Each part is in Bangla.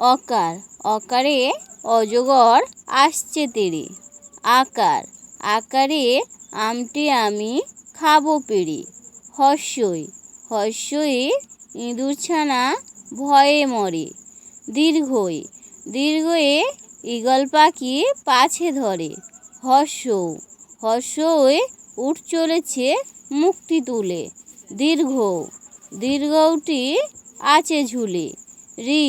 অকার, অকারে অজগর আসছে তেড়ে আকার, আকারে আমটি আমি খাব পেড়ে হর্ষই হর্ষই ইঁদুরছানা ভয়ে মরে। দীর্ঘই, দীর্ঘয়ে ঈগল পাখি পাছে ধরে। হর্ষ হর্ষই উঠ চলেছে মুক্তি তুলে। দীর্ঘ দীর্ঘটি আছে ঝুলে। রি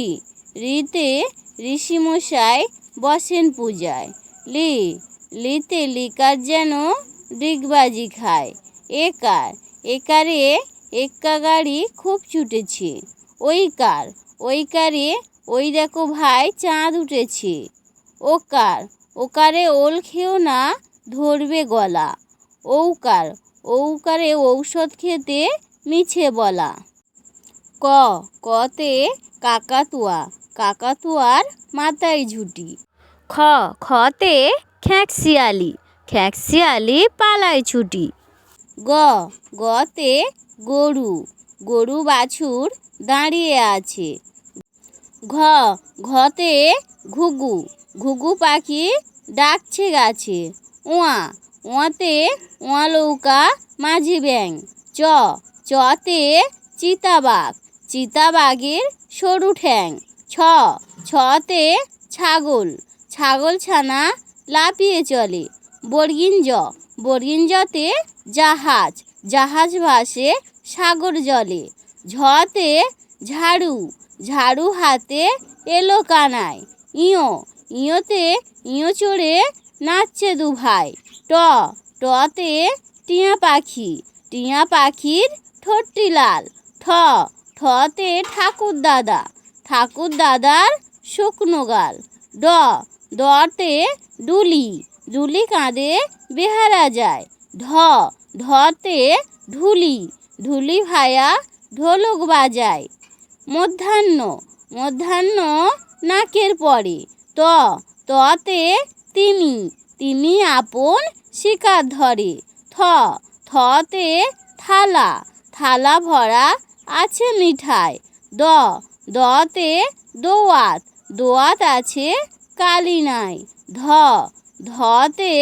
রিতে ঋষিমশাই বসেন পূজায়। লি, লিতে লিকার যেন ডিগবাজি খায়। একার একারে এক্কা গাড়ি খুব ছুটেছে। ওই কার? ওই কারে ওই দেখো ভাই চাঁদ উঠেছে। ও ওকার ওকারে ওল খেও না, ধরবে গলা। ঔকার ঔকারে ঔষধ খেতে মিছে বলা। ক, কতে কাকাতুয়া। কাকাতুয়ার মাথায় ঝুটি। খ খতে খ্যাঁকশিয়ালি খ্যাঁকশিয়ালি পালায় ছুটি। গ গতে গরু গরু বাছুর দাঁড়িয়ে আছে। ঘ ঘতে ঘুঘু ঘুঘু পাখি ডাকছে গাছে। ওয়া ওয়াতে ওয়ালৌকা মাঝি ব্যাং চ চতে চিতাবাঘ চিতাবাঘের সরু ঠ্যাং। ছ। ছতে ছাগল। ছাগল ছানা লাফিয়ে চলে। বর্গিঞ্জ বর্গিঞ্জতে জাহাজ। জাহাজ ভাসে সাগর জলে। ঝতে ঝাড়ু। ঝাড়ু হাতে এলো কানায়। ইয়ো। ইয়োতে ইয়ো চড়ে নাচছে দু ভাই ট। টতে টিয়া পাখি। টিয়া পাখির ঠোঁটটি লাল। ঠ। ঠতে ঠাকুর দাদা ঠাকুর দাদার শুকনো গাল। ড ডতে ডুলি ডুলি কাঁধে বেহারা যায়। ঢ ঢতে ঢুলি ঢুলি ভায়া ঢোলক বাজায়। মধ্যাহ্ন মধ্যাহ্ন নাকের পরে। ত, ততে তিমি তিমি আপন শিকার ধরে। থ, থতে থালা থালা ভরা আছে মিঠাই। দ দতে দোয়াত দোয়াত আছে কালি নাই। ধ, ধতে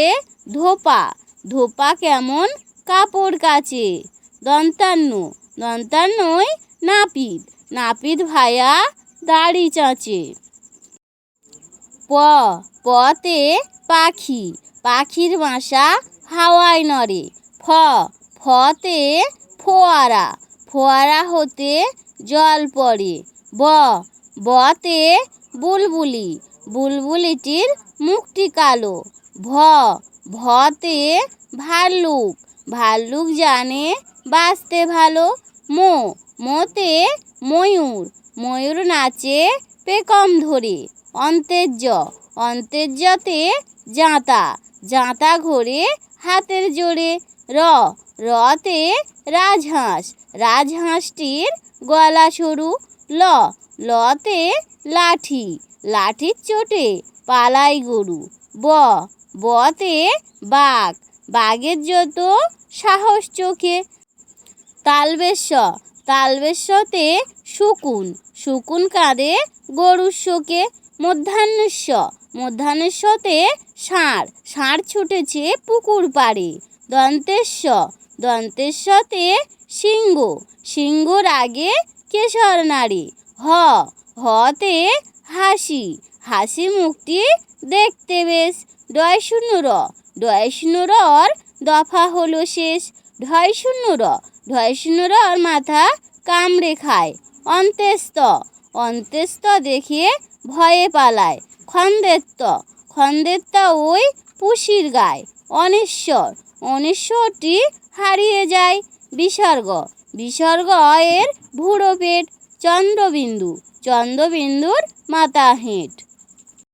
ধোপা ধোপা কেমন? কাপড় কাচে। দন্তান্ন দন্তান্নই নাপিত নাপিত ভায়া দাড়ি চাঁচে। প, পতে পাখি, পাখির বাসা হাওয়ায় নড়ে। ফ, ফতে ফোয়ারা ফোয়ারা হতে জল পড়ে। ব, বতে বুলবুলি, বুলবুলিটির মুখটি কালো। ভ, ভতে ভাল্লুক ভাল্লুক জানে বাঁচতে ভালো। মো, মোতে ময়ূর ময়ূর নাচে পেকম ধরে। অন্তেজ্য, অন্তেজ্যতে জাঁতা জাঁতা ঘোরে হাতের জোরে। র, রতে রাজহাঁস। রাজহাঁসটির গলা সরু। ল, লতে লাঠি। লাঠির চোটে পালাই গরু। ব, বতে বাঘ। বাঘের যত সাহস চোখে। তালবেশ্য তালবেশ্যতে শকুন। শকুন কাঁদে গরুর শোকে। মধ্যাহ্নস্য মধ্যাহ্নস্যতে ষাঁড়। ষাঁড় ছুটেছে পুকুর পাড়ে। দন্তেশ্ব দন্তেশ্বতে সিংহ। সিংহর আগে কেশর নাড়ে হ। হতে হাসি। হাসি মুক্তি দেখতে বেশ। ডয় শূন্য র। ডয় শূন্য রর দফা হলো শেষ। ঢয় শূন্য র ঢয় শূন্য রর মাথা কামড়ে খায়। অন্তেস্ত অন্তেস্ত দেখে ভয়ে পালায়। খন্দেত্ত খন্দেত্ত ওই পুষির গায়। অনেশ্বর, অনেশ্বরটি হারিয়ে যায়। বিসর্গ বিসর্গ এর ভুড়ো পেট, চন্দ্রবিন্দু, চন্দ্রবিন্দুর মাথা হেঁট।